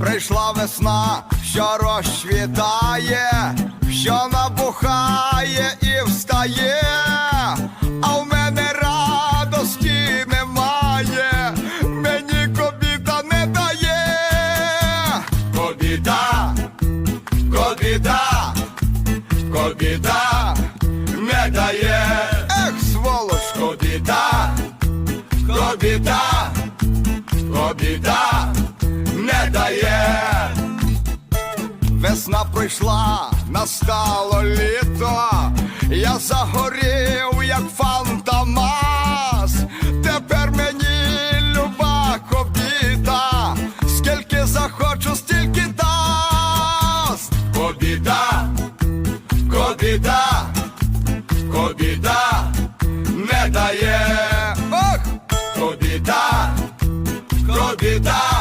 прийшла весна, що розцвітає, що набухає і встає, а в мене радості немає, мені кобіта не дає. Кобіта, кобіта, кобіта не дає. Ех, сволоч, кобіта, кобіта, кобіта не дає. Весна прийшла, настало літо, я загорів, як фантомас. Тепер мені люба кобіта, скільки захочу, стільки дасть. Кобіта, кобіта, кобіта не дає. Ох! Кобіта, кобіта